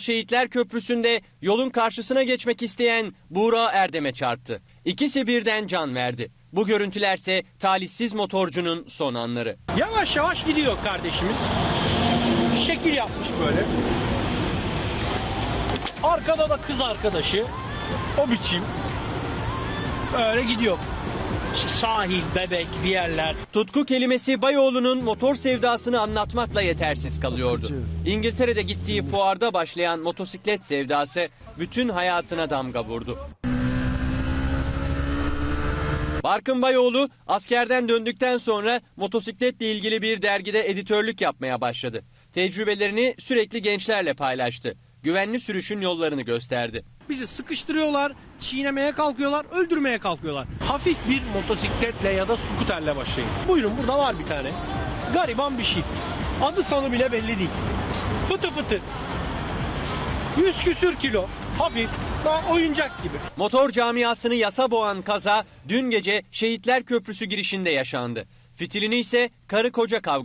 Şehitler Köprüsü'nde yolun karşısına geçmek isteyen Buğra Erdem'e çarptı. İkisi birden can verdi. Bu görüntülerse talihsiz motorcunun son anları. Yavaş yavaş gidiyor kardeşimiz. Şekil yapmış böyle. Arkada da kız arkadaşı. O biçim. Böyle gidiyor. Sahil, bebek, bir yerler. Tutku kelimesi Bayoğlu'nun motor sevdasını anlatmakla yetersiz kalıyordu. İngiltere'de gittiği fuarda başlayan motosiklet sevdası bütün hayatına damga vurdu. Barkın Bayoğlu askerden döndükten sonra motosikletle ilgili bir dergide editörlük yapmaya başladı. Tecrübelerini sürekli gençlerle paylaştı. Güvenli sürüşün yollarını gösterdi. Bizi sıkıştırıyorlar, çiğnemeye kalkıyorlar, öldürmeye kalkıyorlar. Hafif bir motosikletle ya da skuterle başlayın. Buyurun burada var bir tane. Gariban bir şey. Adı sanı bile belli değil. Fıtı fıtı. 100 küsür kilo. Hafif. Daha oyuncak gibi. Motor camiasını yasa boğan kaza dün gece Şehitler Köprüsü girişinde yaşandı. Fitilini ise karı koca kavgası